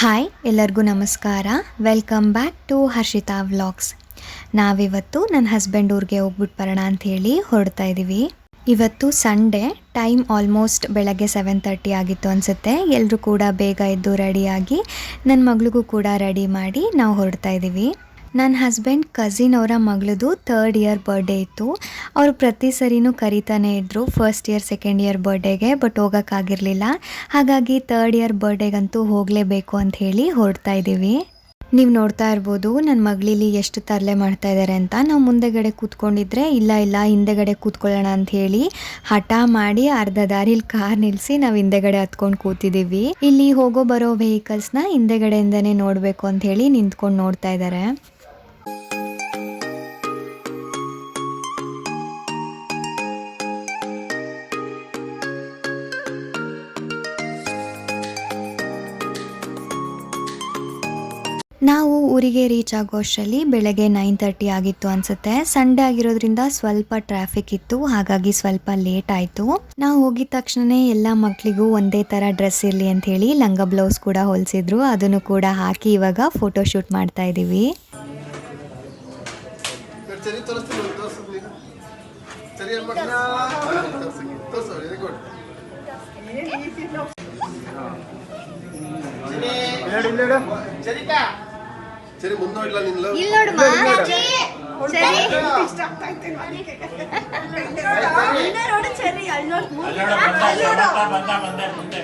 Hi, ಎಲ್ಲರಿಗೂ ನಮಸ್ಕಾರ. Welcome back to Harshita vlogs ನಾವಿವತ್ತು ನನ್ನ ಹಸ್ಬೆಂಡ್ ಊರಿಗೆ ಹೋಗ್ಬಿಟ್ಟು ಬರೋಣ ಅಂತ ಹೇಳಿ ಹೊರಡ್ತಾ ಇದ್ದೀವಿ ಇವತ್ತು ಸಂಡೇ ಟೈಮ್ ಆಲ್ಮೋಸ್ಟ್ ಬೆಳಗ್ಗೆ ಸೆವೆನ್ ತರ್ಟಿ ಆಗಿತ್ತು ಅನಿಸುತ್ತೆ. ಎಲ್ಲರೂ ಕೂಡ ಬೇಗ ಎದ್ದು ರೆಡಿಯಾಗಿ ನನ್ನ ಮಗಳಿಗೂ ಕೂಡ ರೆಡಿ ಮಾಡಿ ನಾವು ಹೊರಡ್ತಾ ಇದ್ದೀವಿ ನನ್ನ ಹಸ್ಬೆಂಡ್ ಕಸಿನ್ ಅವರ ಮಗಳದು ಥರ್ಡ್ ಇಯರ್ ಬರ್ಡೇ ಇತ್ತು. ಅವರು ಪ್ರತಿ ಸರಿನೂ ಕರಿತಾನೆ ಇದ್ದರು ಫಸ್ಟ್ ಇಯರ್ ಸೆಕೆಂಡ್ ಇಯರ್ ಬರ್ಡೇಗೆ ಬಟ್ ಹೋಗೋಕ್ಕಾಗಿರಲಿಲ್ಲ ಹಾಗಾಗಿ ಥರ್ಡ್ ಇಯರ್ ಬರ್ಡೇಗಂತೂ ಹೋಗಲೇಬೇಕು ಅಂತ ಹೇಳಿ ಹೊರಡ್ತಾ ಇದ್ದೀವಿ. ನೀವು ನೋಡ್ತಾ ಇರ್ಬೋದು ನನ್ನ ಮಗಳಿಲಿ ಎಷ್ಟು ತರಲೆ ಮಾಡ್ತಾ ಇದ್ದಾರೆ ಅಂತ. ನಾವು ಮುಂದೆಗಡೆ ಕೂತ್ಕೊಂಡಿದ್ರೆ, ಇಲ್ಲ ಇಲ್ಲ, ಹಿಂದೆಗಡೆ ಕೂತ್ಕೊಳ್ಳೋಣ ಅಂತ ಹೇಳಿ ಹಠ ಮಾಡಿ ಅರ್ಧ ದಾರಿಲಿ ಕಾರ್ ನಿಲ್ಲಿಸಿ ನಾವು ಹಿಂದೆಗಡೆ ಹತ್ಕೊಂಡು ಕೂತಿದ್ದೀವಿ. ಇಲ್ಲಿ ಹೋಗೋ ಬರೋ ವೆಹಿಕಲ್ಸ್ನ ಹಿಂದೆಗಡೆಯಿಂದನೇ ನೋಡಬೇಕು ಅಂತ ಹೇಳಿ ನಿಂತ್ಕೊಂಡು ನೋಡ್ತಾ ಇದ್ದಾರೆ ನಾವು ಊರಿಗೆ ರೀಚ್ ಆಗೋ ಅಷ್ಟರಲ್ಲಿ ಬೆಳಗ್ಗೆ ನೈನ್ ತರ್ಟಿ ಆಗಿತ್ತು ಅನ್ಸುತ್ತೆ. ಸಂಡೇ ಆಗಿರೋದ್ರಿಂದ ಸ್ವಲ್ಪ ಟ್ರಾಫಿಕ್ ಇತ್ತು, ಹಾಗಾಗಿ ಸ್ವಲ್ಪ ಲೇಟ್ ಆಯಿತು. ನಾವು ಹೋಗಿದ ತಕ್ಷಣನೇ ಎಲ್ಲ ಮಕ್ಕಳಿಗೂ ಒಂದೇ ಥರ ಡ್ರೆಸ್ ಇರಲಿ ಅಂತ ಹೇಳಿ ಲಂಗ ಬ್ಲೌಸ್ ಕೂಡ ಹೊಲಿಸಿದ್ರು. ಅದನ್ನು ಕೂಡ ಹಾಕಿ ಇವಾಗ ಫೋಟೋ ಶೂಟ್ ಮಾಡ್ತಾ ಇದ್ದೀವಿ ಸರಿ ತೋರಿಸ್ತೀನಿ ಇಲ್ಲ ನೋಡು ನೀನು. ಸರಿ ಅಮ್ಮ ತೋರ್ಸಂಗೆ ತೋರ್ಸು ವೆರಿ ಗುಡ್ ಸರಿ. ಮುಂದೋಡ್ಲ ಮುಂದೆ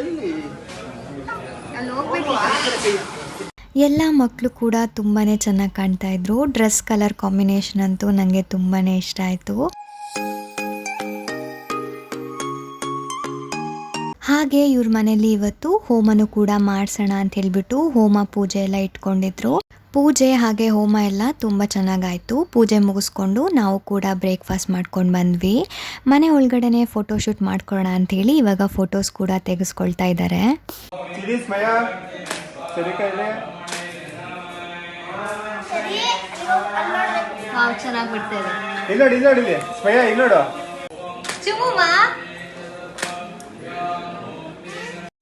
ಎಲ್ಲಿ ಎಲ್ಲ ಮಕ್ಕಳು ಕೂಡ ತುಂಬಾ ಚೆನ್ನಾಗಿ ಕಾಣ್ತಾ ಇದ್ರು. ಡ್ರೆಸ್ ಕಲರ್ ಕಾಂಬಿನೇಷನ್ ಅಂತೂ ನನಗೆ ತುಂಬಾ ಇಷ್ಟ ಆಯಿತು. ಹಾಗೆ ಇವ್ರ ಮನೇಲಿ ಇವತ್ತು ಹೋಮನು ಕೂಡ ಮಾಡ್ಸೋಣ ಅಂತ ಹೇಳ್ಬಿಟ್ಟು ಹೋಮ ಪೂಜೆ ಎಲ್ಲ ಇಟ್ಕೊಂಡಿದ್ರು. ಪೂಜೆ ಹಾಗೆ ಹೋಮ ಎಲ್ಲ ತುಂಬ ಚೆನ್ನಾಗಾಯಿತು. ಪೂಜೆ ಮುಗಿಸ್ಕೊಂಡು ನಾವು ಕೂಡ ಬ್ರೇಕ್ಫಾಸ್ಟ್ ಮಾಡ್ಕೊಂಡು ಬಂದ್ವಿ. ಮನೆ ಒಳಗಡೆನೆ ಫೋಟೋಶೂಟ್ ಮಾಡ್ಕೊಳ್ಳೋಣ ಅಂಥೇಳಿ ಇವಾಗ ಫೋಟೋಸ್ ಕೂಡ ತೆಗೆಸ್ಕೊಳ್ತಾ ಇದ್ದಾರೆ ಚೆನ್ನಾಗಿ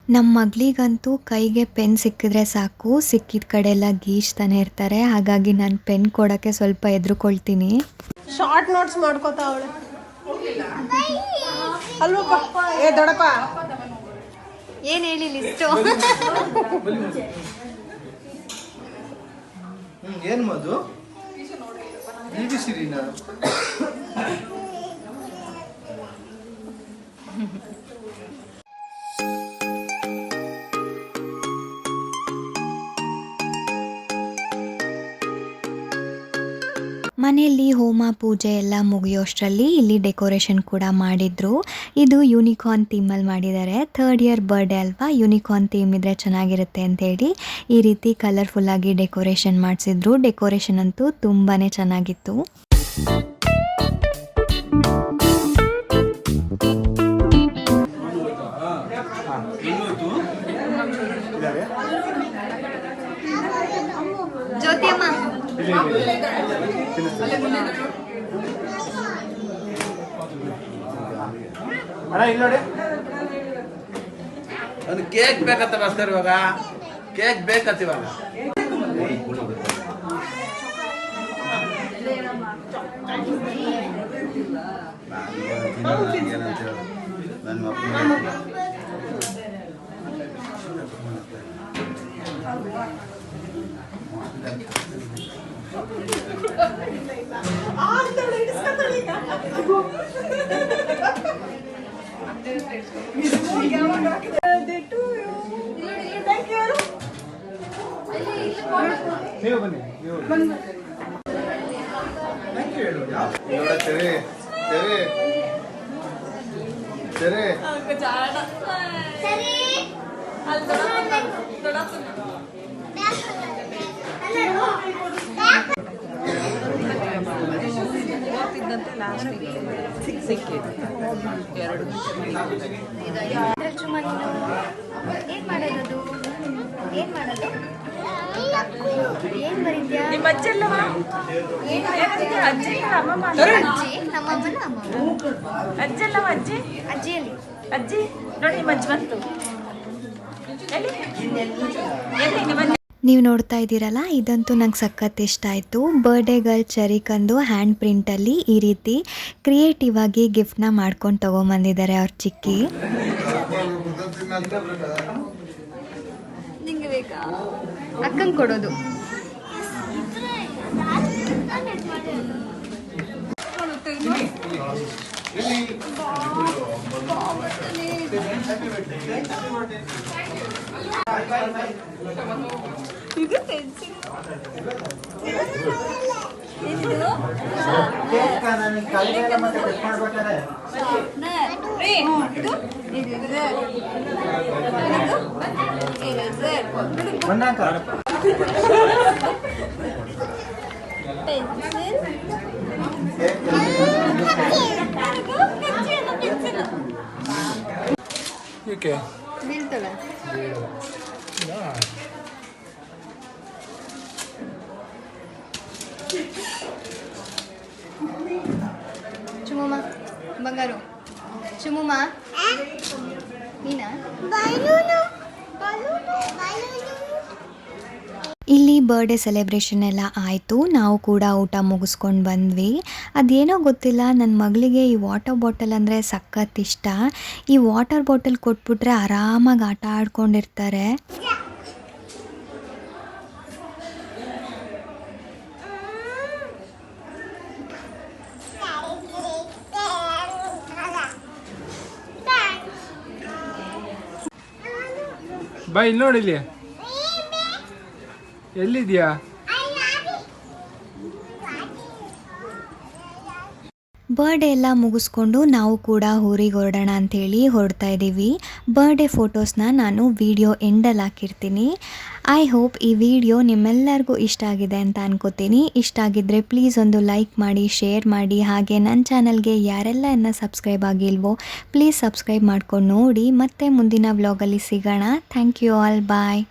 ನಮ್ಮ ಮಗಳಿಗಂತೂ ಕೈಗೆ ಪೆನ್ ಸಿಕ್ಕಿದ್ರೆ ಸಾಕು. ಸಿಕ್ಕಿದ ಕಡೆ ಎಲ್ಲ ಗೀಚ್ತಾನೆ ಇರ್ತಾರೆ. ಹಾಗಾಗಿ ನಾನು ಪೆನ್ ಕೊಡೋಕ್ಕೆ ಸ್ವಲ್ಪ ಎದುರುಕೊಳ್ತೀನಿ ಶಾರ್ಟ್ ನೋಟ್ಸ್ ಮಾಡ್ಕೋತಾ ಅವಳು. ಅಲ್ವಪ್ಪ? ಏ ದೊಡಪ್ಪ. ಏನು ಹೇಳಿ ಲಿಸ್ಟು? ಏನ್ ಮದು ಮನೆಯಲ್ಲಿ ಹೋಮ ಪೂಜೆ ಎಲ್ಲ ಮುಗಿಯೋಷ್ಟರಲ್ಲಿ ಇಲ್ಲಿ ಡೆಕೋರೇಷನ್ ಕೂಡ ಮಾಡಿದ್ರು. ಇದು ಯೂನಿಕಾರ್ನ್ ಥೀಮಲ್ಲಿ ಮಾಡಿದ್ದಾರೆ. ಥರ್ಡ್ ಇಯರ್ ಬರ್ಡೇ ಅಲ್ವಾ? ಯೂನಿಕಾರ್ನ್ ಥೀಮ್ ಇದ್ರೆ ಚೆನ್ನಾಗಿರುತ್ತೆ ಅಂತ ಹೇಳಿ ಈ ರೀತಿ ಕಲರ್ಫುಲ್ಲಾಗಿ ಡೆಕೋರೇಷನ್ ಮಾಡಿಸಿದ್ರು. ಡೆಕೋರೇಷನ್ ಅಂತೂ ತುಂಬಾ ಚೆನ್ನಾಗಿತ್ತು. ಅಣ್ಣ ಇಲ್ಲಿ ನೋಡಿ. ಒಂದು ಕೇಕ್ ಬೇಕತ್ತ ಮಾಸ್ತರ್ ಇವಾಗ ಕೇಕ್ ಬೇಕಂತ ಇವಾಗ. ನೀವು ಬನ್ನಿ ನೀವು ಬನ್ನಿ. ನೋಡ ಸರಿ ಸಿಕ್ಕಿದೆ. ಎರಡು ಏನ್ ಮಾಡೋದು ಏನ್ ಮಾಡೋದು ಏನ್ ಬರೀತ್ಯಾ ನಿಮ್ಮ ಅಜ್ಜಲ್ಲವ ಅಜ್ಜಿ ಅಜ್ಜಿ ನಮ್ಮಮ್ಮನ ಅಮ್ಮಮ್ಮ. ಅಜ್ಜಲ್ಲವ ಅಜ್ಜಿ? ಅಜ್ಜಿಯಲ್ಲಿ ಅಜ್ಜಿ ನೋಡಿ ನಿಮ್ಮ ಅಜ್ಜಿ ಬಂತು. ನೀವು ನೋಡ್ತಾ ಇದ್ದೀರಲ್ಲ ಇದಂತೂ ನಂಗೆ ಸಖತ್ ಇಷ್ಟ ಆಯಿತು. ಬರ್ಡೇ ಗರ್ಲ್ ಚರಿಕಂದು ಹ್ಯಾಂಡ್ ಪ್ರಿಂಟಲ್ಲಿ ಈ ರೀತಿ ಕ್ರಿಯೇಟಿವ್ ಆಗಿ ಗಿಫ್ಟ್ನ ಮಾಡ್ಕೊಂಡು ತೊಗೊಂಬಂದಿದ್ದಾರೆ ಅವ್ರ ಚಿಕ್ಕಿ. ಅಕ್ಕಂಗೆ ಕೊಡೋದು. இது తెచ్చింది ಇದು ಕೇಕನನ್ನ ಕೈಮೇಲೆ ಮತ್ತೆ ಕಟ್ ಮಾಡ್ಬೇಕಾರೆ ರೀ ಇದು ಇದು ಇದು ಇದು ಬಂದಂಕ ಪೆನ್ಸಿಲ್ 줄게. 밀더라. 밀더라. 나. 주무마, 방가루. 주무마. 미나. 말루노, 말루노, 말루노. ಇಲ್ಲಿ ಬರ್ಡೇ ಸೆಲೆಬ್ರೇಷನ್ ಎಲ್ಲ ಆಯಿತು. ನಾವು ಕೂಡ ಊಟ ಮುಗಿಸ್ಕೊಂಡು ಬಂದ್ವಿ. ಅದೇನೋ ಗೊತ್ತಿಲ್ಲ ನನ್ನ ಮಗಳಿಗೆ ಈ ವಾಟರ್ ಬಾಟಲ್ ಅಂದರೆ ಸಖತ್ ಇಷ್ಟ. ಈ ವಾಟರ್ ಬಾಟಲ್ ಕೊಟ್ಬಿಟ್ರೆ ಆರಾಮಾಗಿ ಆಟ ಆಡ್ಕೊಂಡಿರ್ತಾರೆ. ಬೈ, ಇಲ್ಲಿ ನೋಡಿ ಇಲ್ಲಿ. ಎಲ್ಲಿದ್ಯಾ? ಬರ್ಡೇ ಎಲ್ಲ ಮುಗಿಸ್ಕೊಂಡು ನಾವು ಕೂಡ ಊರಿಗೆ ಹೊರಡೋಣ ಅಂಥೇಳಿ ಹೊರಡ್ತಾ ಇದ್ದೀವಿ. ಬರ್ಡೇ ಫೋಟೋಸ್ನ ನಾನು ವಿಡಿಯೋ ಎಂಡಲ್ಲಿ ಹಾಕಿರ್ತೀನಿ. ಐ ಹೋಪ್ ಈ ವಿಡಿಯೋ ನಿಮ್ಮೆಲ್ಲರಿಗೂ ಇಷ್ಟ ಆಗಿದೆ ಅಂತ ಅನ್ಕೋತೀನಿ. ಇಷ್ಟ ಆಗಿದ್ದರೆ ಪ್ಲೀಸ್ ಒಂದು ಲೈಕ್ ಮಾಡಿ ಶೇರ್ ಮಾಡಿ, ಹಾಗೆ ನನ್ನ ಚಾನಲ್ಗೆ ಯಾರೆಲ್ಲ ಇನ್ನು ಸಬ್ಸ್ಕ್ರೈಬ್ ಆಗಿಲ್ವೋ ಪ್ಲೀಸ್ ಸಬ್ಸ್ಕ್ರೈಬ್ ಮಾಡ್ಕೊಂಡು ನೋಡಿ ಮತ್ತೆ ಮುಂದಿನ ವ್ಲಾಗಲ್ಲಿ ಸಿಗೋಣ. Thank you all bye